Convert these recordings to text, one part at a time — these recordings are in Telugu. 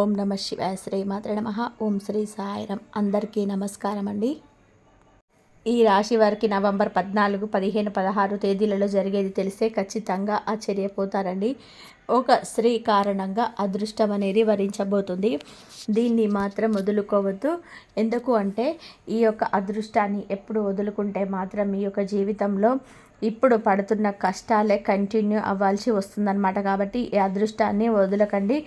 ఓం నమ శివాయ శ్రీ మాత్ర నమ. ఓం శ్రీ సాయిరం అందరికీ నమస్కారం అండి ఈ రాశి వారికి నవంబర్ పద్నాలుగు పదిహేను పదహారు తేదీలలో జరిగేది తెలిస్తే ఖచ్చితంగా ఆశ్చర్యపోతారండి. ఒక స్త్రీ కారణంగా అదృష్టం అనేది వరించబోతుంది. దీన్ని మాత్రం వదులుకోవద్దు. ఎందుకు అంటే ఈ యొక్క అదృష్టాన్ని ఎప్పుడు వదులుకుంటే మాత్రం మీ యొక్క జీవితంలో ఇప్పుడు పడుతున్న కష్టాలే కంటిన్యూ అవ్వాల్సి వస్తుందన్నమాట. కాబట్టి ఈ అదృష్టాన్ని వదలకండి.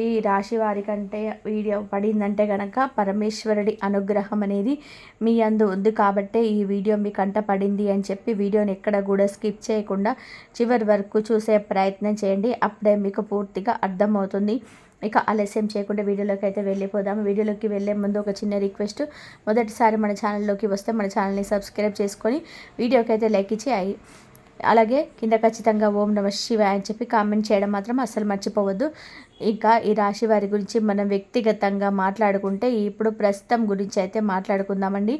ఈ రాశి వారి కంటే వీడియో పడిందంటే కనుక పరమేశ్వరుడి అనుగ్రహం అనేది మీ అందు ఉంది. కాబట్టే ఈ వీడియో మీ కంట పడింది అని చెప్పి వీడియోని ఎక్కడ కూడా స్కిప్ చేయకుండా చివరి వరకు చూసే ప్రయత్నం చేయండి. అప్పుడే మీకు పూర్తిగా అర్థమవుతుంది. ఇక ఆలస్యం చేయకుండా వీడియోలోకి అయితే వెళ్ళిపోదాం. వీడియోలోకి వెళ్ళే ముందు ఒక చిన్న రిక్వెస్ట్. మొదటిసారి మన ఛానల్లోకి వస్తే మన ఛానల్ని సబ్స్క్రైబ్ చేసుకొని వీడియోకి అయితే లైక్ ఇచ్చి అలాగే కింద ఖచ్చితంగా ఓం నమ శివాయ అని చెప్పి కామెంట్ చేయడం మాత్రం అస్సలు మర్చిపోవద్దు. ఇంకా ఈ రాశి వారి గురించి మనం వ్యక్తిగతంగా మాట్లాడుకుంటే ఇప్పుడు ప్రస్తుతం గురించి అయితే మాట్లాడుకుందామండి.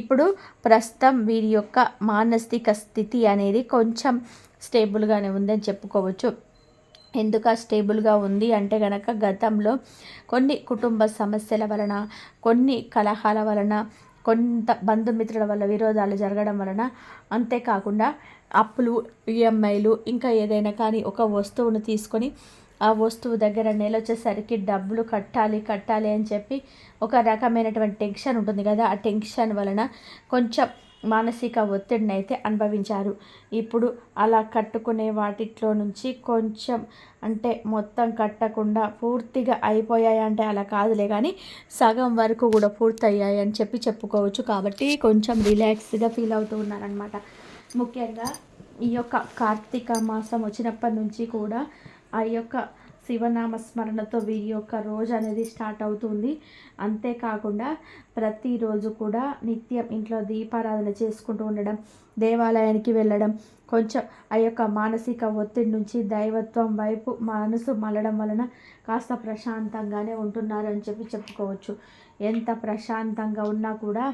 ఇప్పుడు ప్రస్తుతం వీరి యొక్క మానసిక స్థితి అనేది కొంచెం స్టేబుల్గానే ఉందని చెప్పుకోవచ్చు. ఎందుకు స్టేబుల్గా ఉంది అంటే కనుక గతంలో కొన్ని కుటుంబ సమస్యల వలన కొన్ని కలహాల వలన కొంత బంధుమిత్రుల వల్ల విరోధాలు జరగడం వలన అంతేకాకుండా అప్పులు ఈఎంఐలు ఇంకా ఏదైనా కానీ ఒక వస్తువును తీసుకొని ఆ వస్తువు దగ్గర నెల వచ్చేసరికి డబ్బులు కట్టాలి కట్టాలి అని చెప్పి ఒక రకమైనటువంటి టెన్షన్ ఉంటుంది కదా. ఆ టెన్షన్ వలన కొంచెం మానసిక ఒత్తిడిని అయితే అనుభవించారు. ఇప్పుడు అలా కట్టుకునే వాటిలో నుంచి కొంచెం అంటే మొత్తం కట్టకుండా పూర్తిగా అయిపోయాయి అంటే అలా కాదులే కానీ సగం వరకు కూడా పూర్తయ్యాయి అని చెప్పి చెప్పుకోవచ్చు. కాబట్టి కొంచెం రిలాక్స్గా ఫీల్ అవుతూ ఉన్నారనమాట ముఖ్యంగా ఈ యొక్క కార్తీక మాసం వచ్చినప్పటి నుంచి కూడా ఆ యొక్క శివనామ స్మరణతో వీరి యొక్క రోజు అనేది స్టార్ట్ అవుతుంది. అంతేకాకుండా ప్రతిరోజు కూడా నిత్యం ఇంట్లో దీపారాధన చేసుకుంటూ ఉండడం దేవాలయానికి వెళ్ళడం కొంచెం ఆ యొక్క మానసిక ఒత్తిడి నుంచి దైవత్వం వైపు మనసు మళ్ళడం వలన కాస్త ప్రశాంతంగానే ఉంటున్నారు అని చెప్పి చెప్పుకోవచ్చు. ఎంత ప్రశాంతంగా ఉన్నా కూడా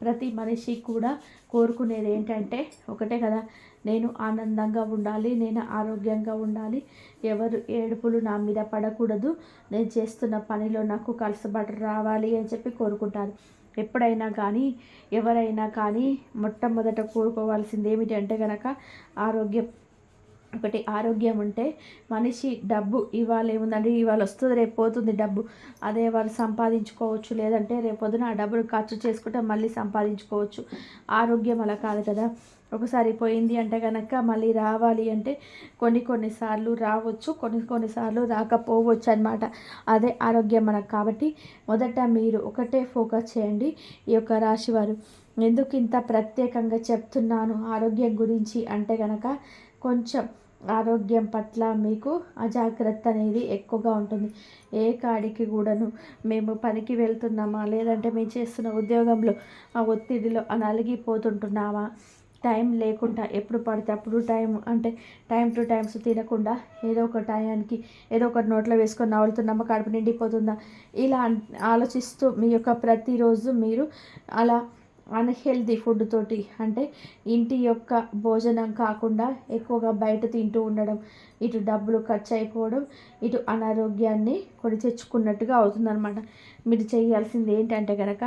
ప్రతి మనిషి కూడా కోరుకునేది ఏంటంటే ఒకటే కదా నేను ఆనందంగా ఉండాలి నేను ఆరోగ్యంగా ఉండాలి ఎవరు ఏడుపులు నా మీద పడకూడదు నేను చేస్తున్న పనిలో నాకు కలసబాటు రావాలి అని చెప్పి కోరుకుంటారు. ఎప్పుడైనా కానీ ఎవరైనా కానీ మొట్టమొదట కోరుకోవాల్సింది ఏమిటి అంటే కనుక ఆరోగ్యం. ఒకటి ఆరోగ్యం ఉంటే మనిషి డబ్బు ఇవాళ ఏముందంటే ఇవాళ వస్తుంది రేపు పోతుంది డబ్బు. అదే వాళ్ళు సంపాదించుకోవచ్చు లేదంటే రేపు పొద్దున ఆ డబ్బులు ఖర్చు చేసుకుంటే మళ్ళీ సంపాదించుకోవచ్చు. ఆరోగ్యం అలా కాదు కదా. ఒకసారి పోయింది అంటే కనుక మళ్ళీ రావాలి అంటే కొన్ని కొన్నిసార్లు రావచ్చు కొన్ని కొన్నిసార్లు రాకపోవచ్చు అనమాట అదే ఆరోగ్యం మనకు. కాబట్టి మొదట మీరు ఒకటే ఫోకస్ చేయండి ఈ యొక్క రాశివారు ఎందుకు ఇంత ప్రత్యేకంగా చెప్తున్నాను ఆరోగ్యం గురించి అంటే కనుక కొంచెం ఆరోగ్యం పట్ల మీకు అజాగ్రత్త అనేది ఎక్కువగా ఉంటుంది. ఏ కాడికి కూడాను మేము పనికి వెళ్తున్నామా? లేదంటే మేము చేస్తున్న ఉద్యోగంలో ఆ ఒత్తిడిలో నలిగిపోతుంటున్నామా? టైం లేకుండా ఎప్పుడు పడితే అప్పుడు టైం అంటే టైం టు టైమ్స్ తినకుండా ఏదో ఒక టైంకి ఏదో ఒకటి నోట్లో వేసుకొని నవ్వులుతున్నామా కడుపు నిండిపోతుందా? ఇలా ఆలోచిస్తూ మీ యొక్క ప్రతిరోజు మీరు అలా అన్హెల్దీ ఫుడ్ తోటి అంటే ఇంటి యొక్క భోజనం కాకుండా ఎక్కువగా బయట తింటూ ఉండడం ఇటు డబ్బులు ఖర్చు అయిపోవడం ఇటు అనారోగ్యాన్ని కొని తెచ్చుకున్నట్టుగా అవుతుందన్నమాట. మీరు చేయాల్సింది ఏంటంటే కనుక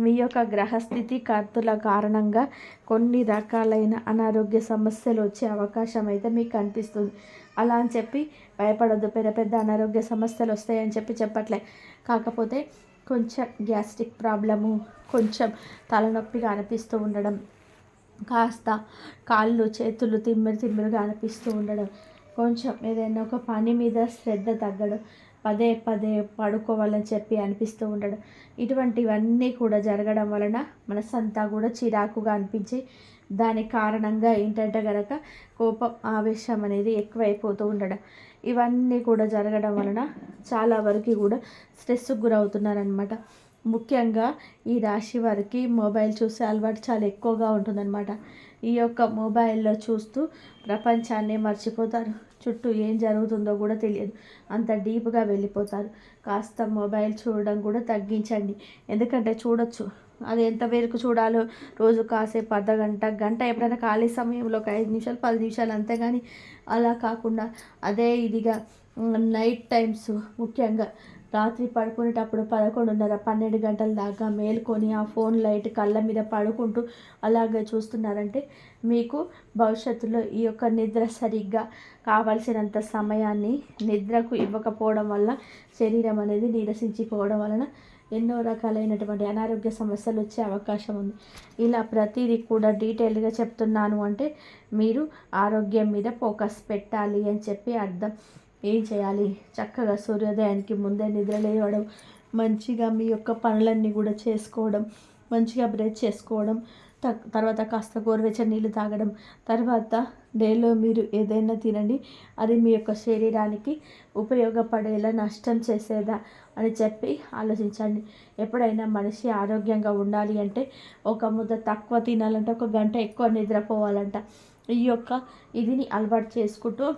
మీ యొక్క గ్రహస్థితి కర్తుల కారణంగా కొన్ని రకాలైన అనారోగ్య సమస్యలు వచ్చే అవకాశం అయితే మీకు కనిపిస్తుంది. అలా అని చెప్పి భయపడొద్దు. పెద్ద పెద్ద అనారోగ్య సమస్యలు వస్తాయని చెప్పి చెప్పట్లే. కాకపోతే కొంచెం గ్యాస్ట్రిక్ ప్రాబ్లము కొంచెం తలనొప్పిగా అనిపిస్తూ ఉండడం కాస్త కాళ్ళు చేతులు తిమ్మిరి తిమ్మిరిగా అనిపిస్తూ ఉండడం కొంచెం ఏదైనా ఒక పని మీద శ్రద్ధ తగ్గడం పదే పదే పడుకోవాలని చెప్పి అనిపిస్తూ ఉండడం. ఇటువంటివన్నీ కూడా జరగడం వలన మనసంతా కూడా చిరాకుగా అనిపించి దాని కారణంగా ఏంటంటే కనుక కోపం ఆవేశం అనేది ఎక్కువైపోతూ ఉండడం. ఇవన్నీ కూడా జరగడం వలన చాలా వరకు కూడా స్ట్రెస్కి గురవుతున్నారనమాట ముఖ్యంగా ఈ రాశి వారికి మొబైల్ చూసే అలవాటు చాలా ఎక్కువగా ఉంటుందన్నమాట. ఈ యొక్క మొబైల్లో చూస్తూ ప్రపంచాన్ని మర్చిపోతారు. చుట్టూ ఏం జరుగుతుందో కూడా తెలియదు. అంత డీప్గా వెళ్ళిపోతారు. కాస్త మొబైల్ చూడడం కూడా తగ్గించండి. ఎందుకంటే చూడొచ్చు. అది ఎంత వరకు చూడాలో రోజు కాసేపు అర్ధ గంట గంట ఎప్పుడైనా ఖాళీ సమయంలో ఒక ఐదు నిమిషాలు పది నిమిషాలు అంతేగాని అలా కాకుండా అదే ఇదిగా నైట్ టైమ్స్ ముఖ్యంగా రాత్రి పడుకునేటప్పుడు పదకొండున్నర పన్నెండు గంటల దాకా మేల్కొని ఆ ఫోన్ లైట్ కళ్ళ మీద పడుకుంటూ అలాగే చూస్తున్నారంటే మీకు భవిష్యత్తులో ఈ యొక్క నిద్ర సరిగ్గా కావలసినంత సమయాన్ని నిద్రకు ఇవ్వకపోవడం వల్ల శరీరం అనేది నీరసించిపోవడం వలన ఎన్నో రకాలైనటువంటి అనారోగ్య సమస్యలు వచ్చే అవకాశం ఉంది. ఇలా ప్రతిదీ కూడా డీటెయిల్గా చెప్తున్నాను అంటే మీరు ఆరోగ్యం మీద ఫోకస్ పెట్టాలి అని చెప్పి అర్థం. ఏం చేయాలి? చక్కగా సూర్యోదయానికి ముందే నిద్ర లేవడం మంచిగా మీ యొక్క పనులన్నీ కూడా చేసుకోవడం మంచిగా బ్రష్ చేసుకోవడం తర్వాత కాస్త గోరువెచ్చని నీళ్ళు తాగడం తర్వాత డేలో మీరు ఏదైనా తినండి. అది మీ యొక్క శరీరానికి ఉపయోగపడేలా నష్టం చేసేదా అని చెప్పి ఆలోచించండి. ఎప్పుడైనా మనిషి ఆరోగ్యంగా ఉండాలి అంటే ఒక ముద్ద తక్కువ తినాలంటే ఒక గంట ఎక్కువ నిద్రపోవాలంట. ఈ యొక్క ఇదిని అలవాటు చేసుకుంటూ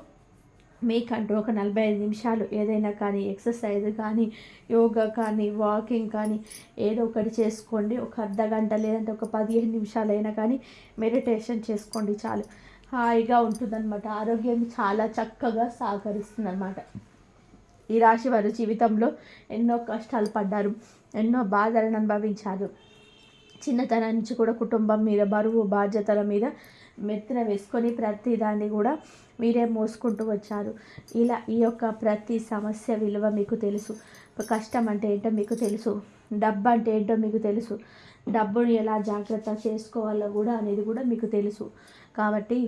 మీకంటూ ఒక నలభై ఐదు నిమిషాలు ఏదైనా కానీ ఎక్సర్సైజ్ కానీ యోగా కానీ వాకింగ్ కానీ ఏదో ఒకటి చేసుకోండి. ఒక అర్ధ గంట లేదంటే ఒక పదిహేను నిమిషాలైనా కానీ మెడిటేషన్ చేసుకోండి చాలు. హాయిగా ఉంటుందన్నమాట. ఆరోగ్యం చాలా చక్కగా సహకరిస్తుంది అనమాట ఈ రాశి వారు జీవితంలో ఎన్నో కష్టాలు పడ్డారు. ఎన్నో బాధలను అనుభవించారు. చిన్నతనం నుంచి కూడా కుటుంబం మీద బరువు బాధ్యతల మీద మెత్తన వేసుకొని ప్రతి దాన్ని కూడా మీరే మోసుకుంటూ వచ్చారు. ఇలా ఈ యొక్క ప్రతి సమస్య విలువ మీకు తెలుసు. కష్టం అంటే ఏంటో మీకు తెలుసు. డబ్బు అంటే ఏంటో మీకు తెలుసు. డబ్బుని ఎలా జాగ్రత్త చేసుకోవాలో కూడా అనేది కూడా మీకు తెలుసు. కాబట్టి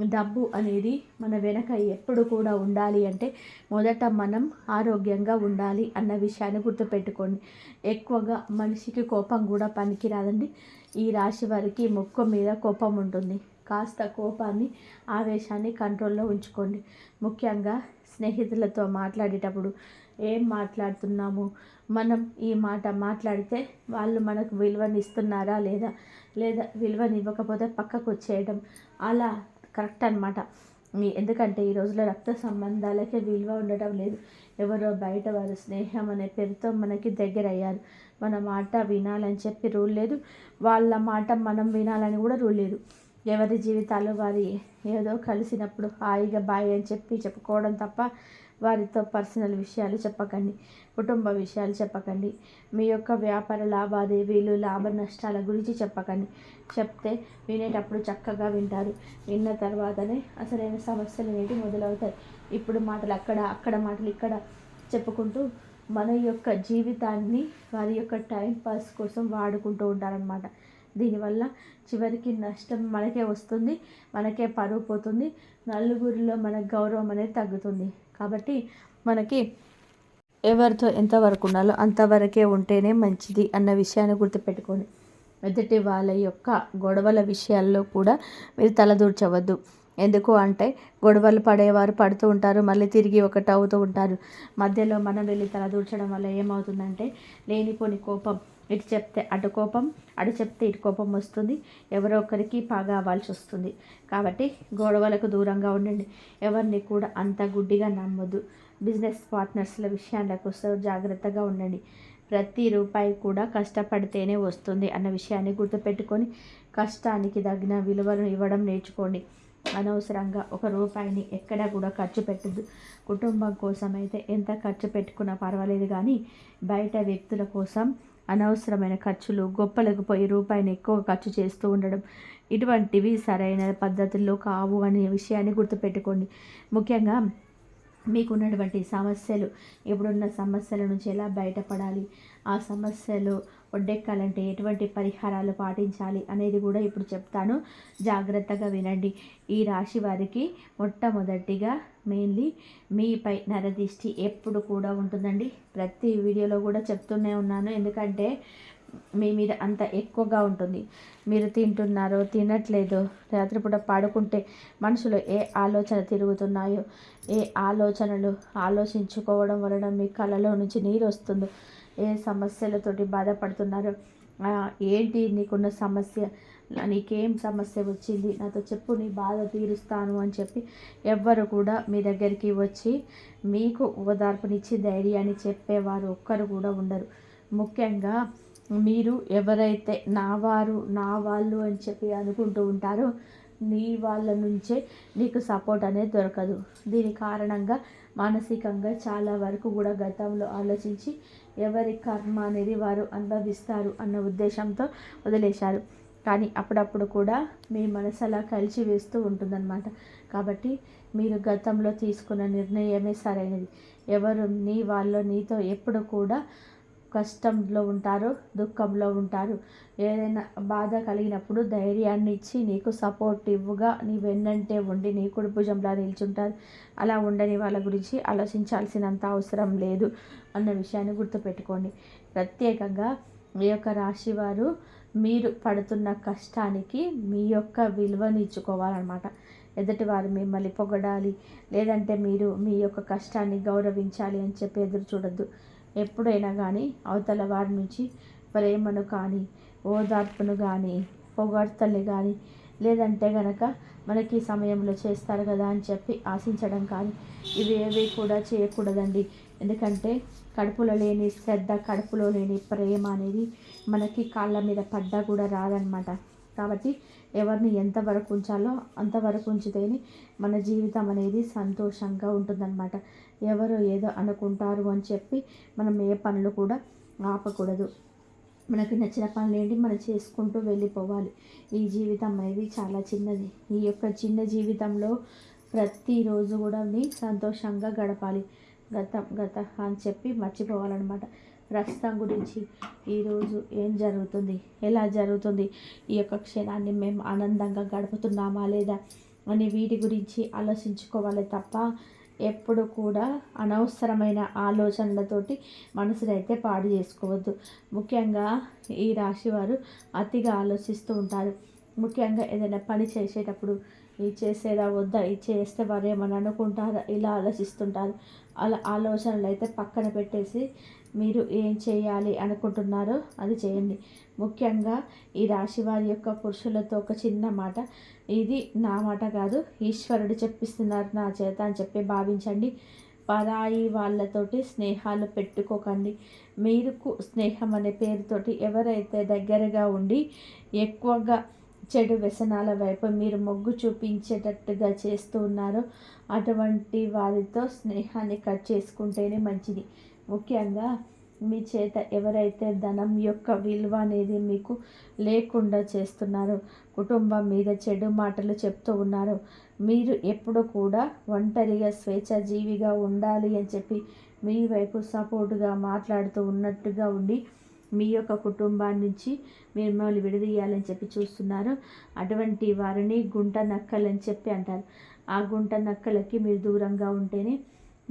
డబ్బు అనేది మన వెనక ఎప్పుడు కూడా ఉండాలి అంటే మొదట మనం ఆరోగ్యంగా ఉండాలి అన్న విషయాన్ని గుర్తుపెట్టుకోండి. ఎక్కువగా మనిషికి కోపం కూడా పనికిరాదండి. ఈ రాశి వారికి ముక్కు మీద కోపం ఉంటుంది. కాస్త కోపాన్ని ఆవేశాన్ని కంట్రోల్లో ఉంచుకోండి. ముఖ్యంగా స్నేహితులతో మాట్లాడేటప్పుడు ఏం మాట్లాడుతున్నాము? మనం ఈ మాట మాట్లాడితే వాళ్ళు మనకు విలువనిస్తున్నారా లేదా? లేదా విలువని ఇవ్వకపోతే పక్కకు వచ్చేయడం. అలా కరెక్ట్ అనమాట ఎందుకంటే ఈ రోజుల్లో రక్త సంబంధాలకే విలువ ఉండటం లేదు. ఎవరో బయట వారు స్నేహం అనే పేరుతో మనకి దగ్గర అయ్యారు మన మాట వినాలని చెప్పి రూల్ లేదు. వాళ్ళ మాట మనం వినాలని కూడా రూల్ లేదు. ఎవరి జీవితాలు వారి ఏదో కలిసినప్పుడు హాయిగా బాయ్ అని చెప్పి చెప్పుకోవడం తప్ప వారితో పర్సనల్ విషయాలు చెప్పకండి. కుటుంబ విషయాలు చెప్పకండి. మీ యొక్క వ్యాపార లావాదేవీలు లాభ నష్టాల గురించి చెప్పకండి. చెప్తే వినేటప్పుడు చక్కగా వింటారు. విన్న తర్వాతనే అసలైన సమస్యలు అనేవి మొదలవుతాయి. ఇప్పుడు మాటలు అక్కడ అక్కడ మాటలు ఇక్కడ చెప్పుకుంటూ మన యొక్క జీవితాన్ని వారి యొక్క టైం పాస్ కోసం వాడుకుంటూ ఉంటారనమాట దీనివల్ల చివరికి నష్టం మనకే వస్తుంది మనకే పరువు పోతుంది నలుగురిలో మన గౌరవం అనేది తగ్గుతుంది. కాబట్టి మనకి ఎవరితో ఎంతవరకు ఉండాలో అంతవరకే ఉంటేనే మంచిది అన్న విషయాన్ని గుర్తుపెట్టుకోండి. ఎదుటి వాళ్ళ యొక్క గొడవల విషయాల్లో కూడా మీరు తలదూర్చవద్దు. ఎందుకు అంటే గొడవలు పడేవారు పడుతూ ఉంటారు మళ్ళీ తిరిగి ఒకటి అవుతూ ఉంటారు. మధ్యలో మనం వెళ్ళి తలదూర్చడం వల్ల ఏమవుతుందంటే లేనిపోని కోపం. ఇటు చెప్తే అటు కోపం అటు చెప్తే ఇటు కోపం వస్తుంది. ఎవరో ఒకరికి పాగా అవ్వాల్సి వస్తుంది. కాబట్టి గొడవలకు దూరంగా ఉండండి. ఎవరిని కూడా అంత గుడ్డిగా నమ్మొద్దు. బిజినెస్ పార్ట్నర్స్ల విషయాలకు వస్తే జాగ్రత్తగా ఉండండి. ప్రతి రూపాయి కూడా కష్టపడితేనే వస్తుంది అన్న విషయాన్ని గుర్తుపెట్టుకొని కష్టానికి తగిన విలువను ఇవ్వడం నేర్చుకోండి. అనవసరంగా ఒక రూపాయిని ఎక్కడా కూడా ఖర్చు పెట్టద్దు. కుటుంబం కోసం అయితే ఎంత ఖర్చు పెట్టుకున్నా పర్వాలేదు కానీ బయట వ్యక్తుల కోసం అనవసరమైన ఖర్చులు గొప్పలకు పోయి రూపాయిని ఎక్కువ ఖర్చు చేస్తూ ఉండడం ఇటువంటివి సరైన పద్ధతుల్లో కావు అనే విషయాన్ని గుర్తుపెట్టుకోండి. ముఖ్యంగా మీకున్నటువంటి సమస్యలు ఇప్పుడున్న సమస్యల నుంచి ఎలా బయటపడాలి ఆ సమస్యలు ఒడ్డెక్కాలంటే ఎటువంటి పరిహారాలు పాటించాలి అనేది కూడా ఇప్పుడు చెప్తాను. జాగ్రత్తగా వినండి. ఈ రాశి వారికి మొట్టమొదటిగా మెయిన్లీ మీపై నరదిష్టి ఎప్పుడు కూడా ఉంటుందండి. ప్రతి వీడియోలో కూడా చెప్తూనే ఉన్నాను. ఎందుకంటే మీ మీద అంత ఎక్కువగా ఉంటుంది. మీరు తింటున్నారో తినట్లేదో రాత్రిపూట పడుకుంటే మనసులో ఏ ఆలోచన తిరుగుతున్నాయో ఏ ఆలోచనలు ఆలోచించుకోవడం వలన మీ కళలో నుంచి నీరు వస్తుందో ఏ సమస్యలతోటి బాధపడుతున్నారో ఏంటి నీకున్న సమస్య? నీకేం సమస్య వచ్చింది? నాతో చెప్పు నీ బాధ తీరుస్తాను అని చెప్పి ఎవ్వరు కూడా మీ దగ్గరికి వచ్చి మీకు ఓదార్పునిచ్చి ధైర్యాన్ని చెప్పేవారు ఒక్కరు కూడా ఉండరు. ముఖ్యంగా మీరు ఎవరైతే నా వారు నా వాళ్ళు అని చెప్పి అనుకుంటూ ఉంటారో నీ వాళ్ళ నుంచే నీకు సపోర్ట్ అనేది దొరకదు. దీని కారణంగా మానసికంగా చాలా వరకు కూడా గతంలో ఆలోచించి ఎవరి కర్మ అనేది వారు అనుభవిస్తారు అన్న ఉద్దేశంతో వదిలేశారు. కానీ అప్పుడప్పుడు కూడా మీ మనసు అలా కలిసి వేస్తూ ఉంటుందన్నమాట. కాబట్టి మీరు గతంలో తీసుకున్న నిర్ణయమే సరైనది. ఎవరు నీ వాళ్ళు నీతో ఎప్పుడు కూడా కష్టంలో ఉంటారు దుఃఖంలో ఉంటారు. ఏదైనా బాధ కలిగినప్పుడు ధైర్యాన్ని ఇచ్చి నీకు సపోర్టివ్గా నీ వెన్నంటే ఉండి నీ కుడి భుజంలా నిల్చుంటారు. అలా ఉండని వాళ్ళ గురించి ఆలోచించాల్సినంత అవసరం లేదు అన్న విషయాన్ని గుర్తుపెట్టుకోండి. ప్రత్యేకంగా మీ యొక్క రాశి వారు మీరు పడుతున్న కష్టానికి మీ యొక్క విలువను ఇచ్చుకోవాలన్నమాట. ఎదుటివారు మిమ్మల్ని పొగడాలి లేదంటే మీరు మీ యొక్క కష్టాన్ని గౌరవించాలి అని చెప్పి ఎదురు చూడొద్దు. ఎప్పుడైనా కానీ అవతల వారి నుంచి ప్రేమను కానీ ఓదార్పును కానీ పొగడ్తల్ని కానీ లేదంటే గనక మనకి సమయంలో చేస్తారు కదా అని చెప్పి ఆశించడం కానీ ఇవి ఏవి కూడా చేయకూడదండి. ఎందుకంటే కడుపులో లేని శ్రద్ధ కడుపులో లేని ప్రేమ అనేది మనకి కాళ్ళ మీద పడ్డా కూడా రాదనమాట కాబట్టి ఎవరిని ఎంతవరకు ఉంచాలో అంతవరకు ఉంచితేనే మన జీవితం అనేది సంతోషంగా ఉంటుందన్నమాట. ఎవరు ఏదో అనుకుంటారు అని చెప్పి మనం ఏ పనులు కూడా ఆపకూడదు. మనకు నచ్చిన పనులు ఏంటి? మనం చేసుకుంటూ వెళ్ళిపోవాలి. ఈ జీవితం అనేది చాలా చిన్నది. ఈ యొక్క చిన్న జీవితంలో ప్రతిరోజు కూడా సంతోషంగా గడపాలి. గతం గత అని చెప్పి మర్చిపోవాలన్నమాట. ప్రస్తుతం గురించి ఈరోజు ఏం జరుగుతుంది? ఎలా జరుగుతుంది? ఈ యొక్క క్షణాన్ని మేము ఆనందంగా గడుపుతున్నామా లేదా అని వీటి గురించి ఆలోచించుకోవాలి తప్ప ఎప్పుడు కూడా అనవసరమైన ఆలోచనలతోటి మనసునైతే పాడు చేసుకోవద్దు. ముఖ్యంగా ఈ రాశి వారు అతిగా ఆలోచిస్తూ ఉంటారు. ముఖ్యంగా ఏదైనా పని చేసేటప్పుడు ఇది చేసేదా వద్దా ఇది చేస్తే వారు ఏమని అనుకుంటారా? ఇలా ఆలోచిస్తుంటారు. అలా ఆలోచనలు అయితే పక్కన పెట్టేసి మీరు ఏం చేయాలి అనుకుంటున్నారో అది చేయండి. ముఖ్యంగా ఈ రాశి వారి యొక్క పురుషులతో ఒక చిన్న మాట. ఇది నా మాట కాదు ఈశ్వరుడు చెప్పిస్తున్నారు నా చేత అని చెప్పి భావించండి. పరాయి వాళ్ళతోటి స్నేహాలు పెట్టుకోకండి. మీరు స్నేహం అనే పేరుతోటి ఎవరైతే దగ్గరగా ఉండి ఎక్కువగా చెడు వ్యసనాల వైపు మీరు మొగ్గు చూపించేటట్టుగా చేస్తూ ఉన్నారో అటువంటి వారితో స్నేహాన్ని కట్ చేసుకుంటేనే మంచిది. ముఖ్యంగా మీ చేత ఎవరైతే ధనం యొక్క విలువ అనేది మీకు లేకుండా చేస్తున్నారో కుటుంబం మీద చెడు మాటలు చెప్తూ ఉన్నారో మీరు ఎప్పుడు కూడా ఒంటరిగా స్వేచ్ఛాజీవిగా ఉండాలి అని చెప్పి మీ వైపు సపోర్టుగా మాట్లాడుతూ ఉన్నట్టుగా ఉండి మీ యొక్క కుటుంబాన్ని నుంచి మిమ్మల్ని విడదీయాలని చెప్పి చూస్తున్నారు. అటువంటి వారిని గుంట నక్కలని చెప్పి అంటారు. ఆ గుంట నక్కలకి మీరు దూరంగా ఉంటేనే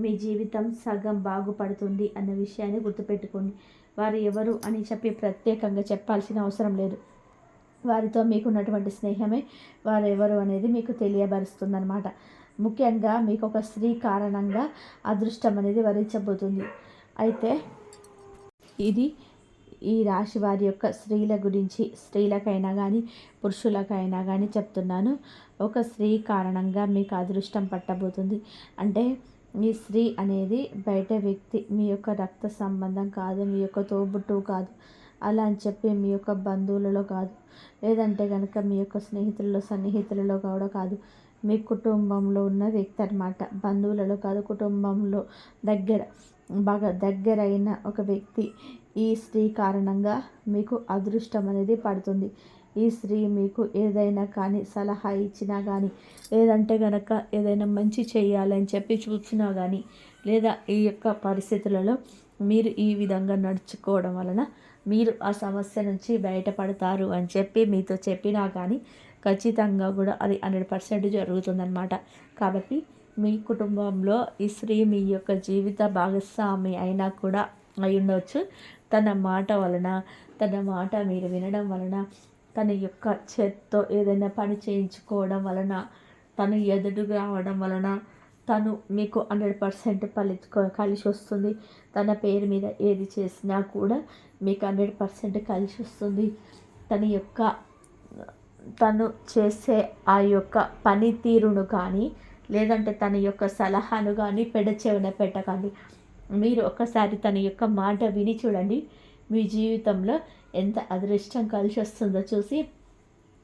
మీ జీవితం సగం బాగుపడుతుంది అన్న విషయాన్ని గుర్తుపెట్టుకోండి. వారు ఎవరు అని చెప్పి ప్రత్యేకంగా చెప్పాల్సిన అవసరం లేదు. వారితో మీకున్నటువంటి స్నేహమే వారు ఎవరు అనేది మీకు తెలియబరుస్తుందన్నమాట. ముఖ్యంగా మీకు ఒక స్త్రీ కారణంగా అదృష్టం అనేది వరించబోతుంది. అయితే ఇది ఈ రాశి వారి యొక్క స్త్రీల గురించి స్త్రీలకైనా కానీ పురుషులకైనా కానీ చెప్తున్నాను. ఒక స్త్రీ కారణంగా మీకు అదృష్టం పట్టబోతుంది. అంటే మీ స్త్రీ అనేది బయట వ్యక్తి మీ యొక్క రక్త సంబంధం కాదు మీ యొక్క తోబుట్టు కాదు. అలా అని చెప్పి మీ యొక్క బంధువులలో కాదు. లేదంటే కనుక మీ యొక్క స్నేహితులలో సన్నిహితులలో కూడా కాదు. మీ కుటుంబంలో ఉన్న వ్యక్తి అనమాట బంధువులలో కాదు కుటుంబంలో దగ్గర బాగా దగ్గరైన ఒక వ్యక్తి. ఈ స్త్రీ కారణంగా మీకు అదృష్టం అనేది పడుతుంది. ఈ స్త్రీ మీకు ఏదైనా కానీ సలహా ఇచ్చినా కానీ లేదంటే కనుక ఏదైనా మంచి చేయాలని చెప్పి చూసినా కానీ లేదా ఈ యొక్క పరిస్థితులలో మీరు ఈ విధంగా నడుచుకోవడం వలన మీరు ఆ సమస్య నుంచి బయటపడతారు అని చెప్పి మీతో చెప్పినా కానీ ఖచ్చితంగా కూడా అది హండ్రెడ్ పర్సెంట్ జరుగుతుందన్నమాట. కాబట్టి మీ కుటుంబంలో ఈ స్త్రీ మీ యొక్క జీవిత భాగస్వామి అయినా కూడా అయి ఉండవచ్చు తన మాట వలన తన మాట మీరు వినడం వలన తన యొక్క చేత్తో ఏదైనా పని చేయించుకోవడం వలన తను ఎదురు రావడం వలన తను మీకు హండ్రెడ్ పర్సెంట్ ఫలిత కలిసి వస్తుంది. తన పేరు మీద ఏది చేసినా కూడా మీకు హండ్రెడ్ పర్సెంట్ కలిసి వస్తుంది. తన యొక్క తను చేసే ఆ యొక్క పనితీరును కానీ లేదంటే తన యొక్క సలహాను కానీ పెడచెవిన పెట్టకండి. మీరు ఒకసారి తన యొక్క మాట విని చూడండి. మీ జీవితంలో ఎంత అదృష్టం కలిసి వస్తుందో చూసి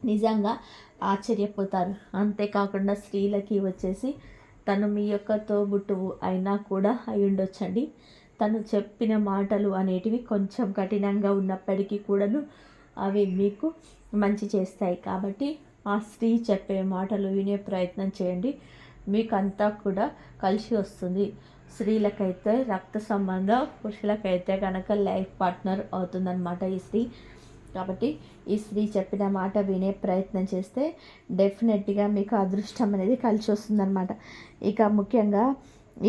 నిజంగా ఆశ్చర్యపోతారు. అంతేకాకుండా స్త్రీలకి వచ్చేసి తను మీ యొక్క తోబుట్టువు అయినా కూడా అయి ఉండొచ్చండి తను చెప్పిన మాటలు అనేటివి కొంచెం కఠినంగా ఉన్నప్పటికీ కూడాను అవి మీకు మంచి చేస్తాయి. కాబట్టి ఆ స్త్రీ చెప్పే మాటలు వినే ప్రయత్నం చేయండి. మీకు అంతా కూడా కలిసి వస్తుంది. స్త్రీలకైతే రక్త సంబంధం పురుషులకైతే కనుక లైఫ్ పార్ట్నర్ అవుతుందన్నమాట ఈ స్త్రీ. కాబట్టి ఈ స్త్రీ చెప్పిన మాట వినే ప్రయత్నం చేస్తే డెఫినెట్గా మీకు అదృష్టం అనేది కలిసి వస్తుందన్నమాట ఇక ముఖ్యంగా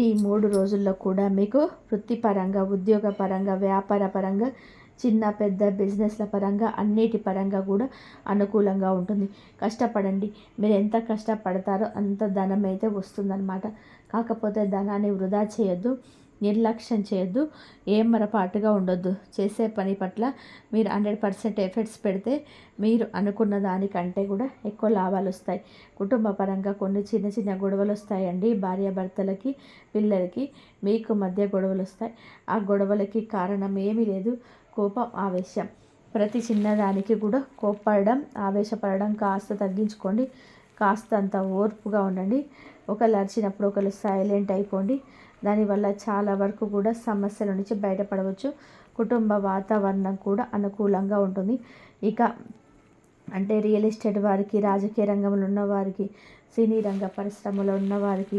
ఈ మూడు రోజుల్లో కూడా మీకు వృత్తిపరంగా ఉద్యోగపరంగా వ్యాపార పరంగా చిన్న పెద్ద బిజినెస్ల పరంగా అన్నిటి పరంగా కూడా అనుకూలంగా ఉంటుంది. కష్టపడండి. మీరు ఎంత కష్టపడతారో అంత ధనం అయితే వస్తుందన్నమాట. కాకపోతే ధనాన్ని వృధా చేయొద్దు నిర్లక్ష్యం చేయొద్దు ఏం మరపాటుగా ఉండొద్దు. చేసే పని పట్ల మీరు హండ్రెడ్ పర్సెంట్ ఎఫర్ట్స్ పెడితే మీరు అనుకున్న దానికంటే కూడా ఎక్కువ లాభాలు వస్తాయి. కుటుంబ పరంగా కొన్ని చిన్న చిన్న గొడవలు వస్తాయండి. భార్యాభర్తలకి పిల్లలకి మీకు మధ్య గొడవలు వస్తాయి. ఆ గొడవలకి కారణం ఏమీ లేదు. కోపం ఆవేశం. ప్రతి చిన్నదానికి కూడా కోప్పడడం ఆవేశపడడం కాస్త తగ్గించుకోండి. కాస్త అంత ఓర్పుగా ఉండండి. ఒకళ్ళు అరిచినప్పుడు ఒకళ్ళు సైలెంట్ అయిపోండి. దానివల్ల చాలా వరకు కూడా సమస్యల నుంచి బయటపడవచ్చు. కుటుంబ వాతావరణం కూడా అనుకూలంగా ఉంటుంది. ఇక అంటే రియల్ ఎస్టేట్ వారికి రాజకీయ రంగంలో ఉన్నవారికి సినీ రంగ పరిశ్రమలో ఉన్నవారికి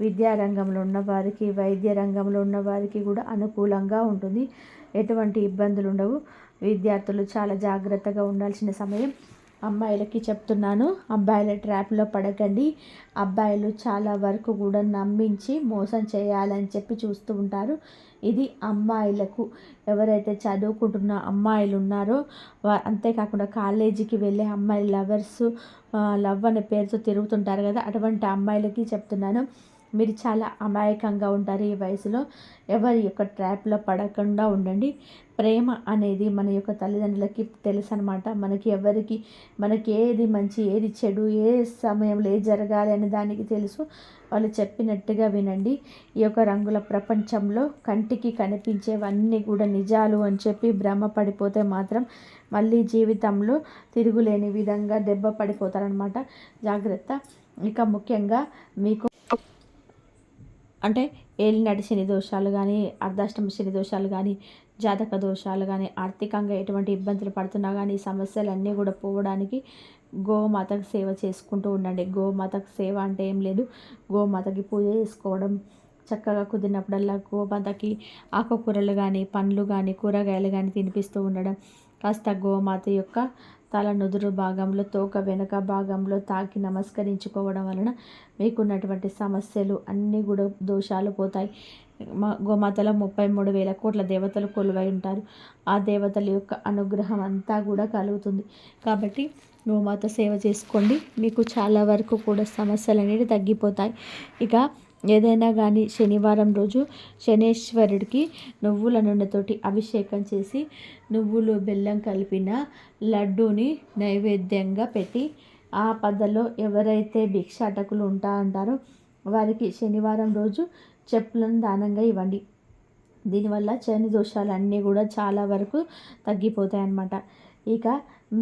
విద్యారంగంలో విద్యా రంగంలో వైద్య రంగంలో ఉన్నవారికి కూడా అనుకూలంగా ఉంటుంది. ఎటువంటి ఇబ్బందులు ఉండవు. విద్యార్థులు చాలా జాగ్రత్తగా ఉండాల్సిన సమయం. అమ్మాయిలకి చెప్తున్నాను అబ్బాయిల ట్రాప్లో పడకండి. అబ్బాయిలు చాలా వరకు కూడా నమ్మించి మోసం చేయాలని చెప్పి చూస్తూ ఉంటారు. ఇది అమ్మాయిలకు ఎవరైతే చదువుకుంటున్న అమ్మాయిలు ఉన్నారో అంతేకాకుండా కాలేజీకి వెళ్ళే అమ్మాయి లవర్స్ లవ్ అనే పేరుతో తిరుగుతుంటారు కదా అటువంటి అమ్మాయిలకి చెప్తున్నాను. మీరు చాలా అమాయకంగా ఉంటారు ఈ వయసులో. ఎవరి యొక్క ట్రాప్లో పడకుండా ఉండండి. ప్రేమ అనేది మన యొక్క తల్లిదండ్రులకి తెలుసు అనమాట మనకి ఎవరికి మనకి ఏది మంచి ఏది చెడు ఏ సమయంలో ఏది జరగాలి అనే దానికి తెలుసు. వాళ్ళు చెప్పినట్టుగా వినండి. ఈ యొక్క రంగుల ప్రపంచంలో కంటికి కనిపించేవన్నీ కూడా నిజాలు అని చెప్పి భ్రమ పడిపోతే మాత్రం మళ్ళీ జీవితంలో తిరుగులేని విధంగా దెబ్బ పడిపోతారనమాట జాగ్రత్త. ఇక ముఖ్యంగా మీకు అంటే ఏలినాటి శని దోషాలు కానీ అర్ధాష్టమ శని దోషాలు కానీ జాతక దోషాలు కానీ ఆర్థికంగా ఎటువంటి ఇబ్బందులు పడుతున్నా కానీ సమస్యలన్నీ కూడా పోవడానికి గోమాతకు సేవ చేసుకుంటూ ఉండండి. గోమాతకు సేవ అంటే ఏం లేదు. గోమాతకి పూజ చేసుకోవడం చక్కగా కుదిరినప్పుడల్లా గోమాతకి ఆకుకూరలు కానీ పండ్లు కానీ కూరగాయలు కానీ తినిపిస్తూ ఉండడం. కాస్త గోమాత యొక్క తల నుదురు భాగంలో తోక వెనుక భాగంలో తాకి నమస్కరించుకోవడం వలన మీకున్నటువంటి సమస్యలు అన్నీ కూడా దోషాలు పోతాయి. గోమాతలో ముప్పై మూడు వేల కోట్ల దేవతలు కొలువై ఉంటారు. ఆ దేవతల యొక్క అనుగ్రహం అంతా కూడా కలుగుతుంది. కాబట్టి గోమాత సేవ చేసుకోండి. మీకు చాలా వరకు కూడా సమస్యలు అనేవి తగ్గిపోతాయి. ఇక ఏదైనా కానీ శనివారం రోజు శనేశ్వరుడికి నువ్వుల నూనెతోటి అభిషేకం చేసి నువ్వులు బెల్లం కలిపిన లడ్డూని నైవేద్యంగా పెట్టి ఆ పదలో ఎవరైతే భిక్షాటకులు ఉంటా అంటారో వారికి శనివారం రోజు చెప్పులను దానంగా ఇవ్వండి. దీనివల్ల చని దోషాలు అన్నీ కూడా చాలా వరకు తగ్గిపోతాయి అన్నమాట ఇక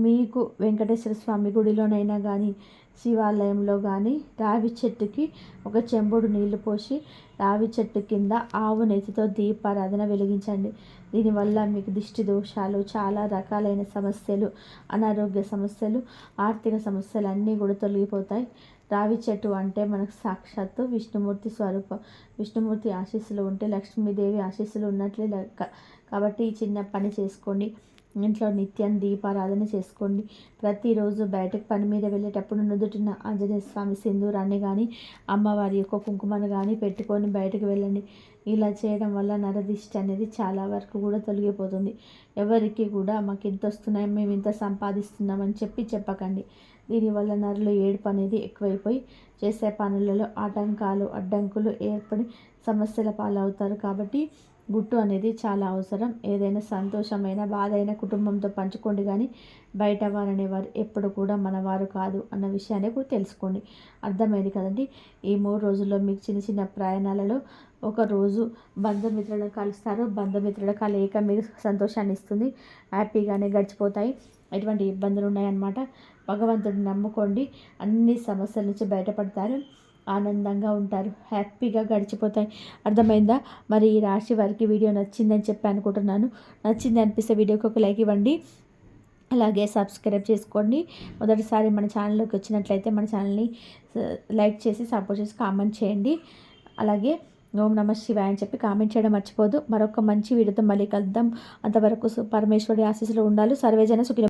మీకు వెంకటేశ్వర స్వామి గుడిలోనైనా కానీ శివాలయంలో కానీ రావి చెట్టుకి ఒక చెంబుడు నీళ్ళు పోసి రావి చెట్టు కింద ఆవు నెత్తితో దీపారాధన వెలిగించండి. దీనివల్ల మీకు దిష్టి దోషాలు చాలా రకాలైన సమస్యలు అనారోగ్య సమస్యలు ఆర్థిక సమస్యలు అన్నీ కూడా తొలగిపోతాయి. రావి చెట్టు అంటే మనకు సాక్షాత్తు విష్ణుమూర్తి స్వరూపం. విష్ణుమూర్తి ఆశీస్సులు ఉంటే లక్ష్మీదేవి ఆశీస్సులు ఉన్నట్లే లెక్క. కాబట్టి ఈ చిన్న పని చేసుకోండి. ఇంట్లో నిత్యం దీపారాధన చేసుకోండి. ప్రతిరోజు బయటకు పని మీద వెళ్ళేటప్పుడు నుదుటిన ఆంజనేయ స్వామి సింధూరాన్ని కానీ అమ్మవారి యొక్క కుంకుమను కానీ పెట్టుకొని బయటకు వెళ్ళండి. ఇలా చేయడం వల్ల నరదిష్టి అనేది చాలా వరకు కూడా తొలగిపోతుంది. ఎవరికి కూడా మాకు ఇంత వస్తున్నాయి మేము ఇంత సంపాదిస్తున్నామని చెప్పి చెప్పకండి. దీనివల్ల నరులు ఏడుపు అనేది ఎక్కువైపోయి చేసే పనులలో ఆటంకాలు అడ్డంకులు ఏర్పడి సమస్యల పాలవుతారు. కాబట్టి గుట్టు అనేది చాలా అవసరం. ఏదైనా సంతోషమైన బాధ అయినా కుటుంబంతో పంచుకోండి కానీ బయట వారు అనేవారు ఎప్పుడు కూడా మనవారు కాదు అన్న విషయాన్ని కూడా తెలుసుకోండి. అర్థమైంది కదండి? ఈ మూడు రోజుల్లో మీకు చిన్న చిన్న ప్రయాణాలలో ఒక రోజు బంధుమిత్రులను కలుస్తారు. బంధుమిత్రుల కలయిక మీకు సంతోషాన్ని ఇస్తుంది. హ్యాపీగానే గడిచిపోతాయి. ఎటువంటి ఇబ్బందులు ఉన్నాయన్నమాట? భగవంతుడిని నమ్ముకోండి. అన్ని సమస్యల నుంచి బయటపడతారు. ఆనందంగా ఉంటారు. హ్యాపీగా గడిచిపోతాయి. అర్థమైందా? మరి ఈ రాశి వారికి వీడియో నచ్చిందని చెప్పి అనుకుంటున్నాను. నచ్చింది అనిపిస్తే వీడియోకి ఒక లైక్ ఇవ్వండి. అలాగే సబ్స్క్రైబ్ చేసుకోండి. మొదటిసారి మన ఛానల్లోకి వచ్చినట్లయితే మన ఛానల్ని లైక్ చేసి సపోర్ట్ చేసి కామెంట్ చేయండి. అలాగే ఓం నమ శివాయ అని చెప్పి కామెంట్ చేయడం మర్చిపోదు మరొక మంచి వీడియోతో మళ్ళీ కలుద్దాం. అంతవరకు పరమేశ్వరి ఆశీస్సులు ఉండాలి. సర్వేజన సుఖిన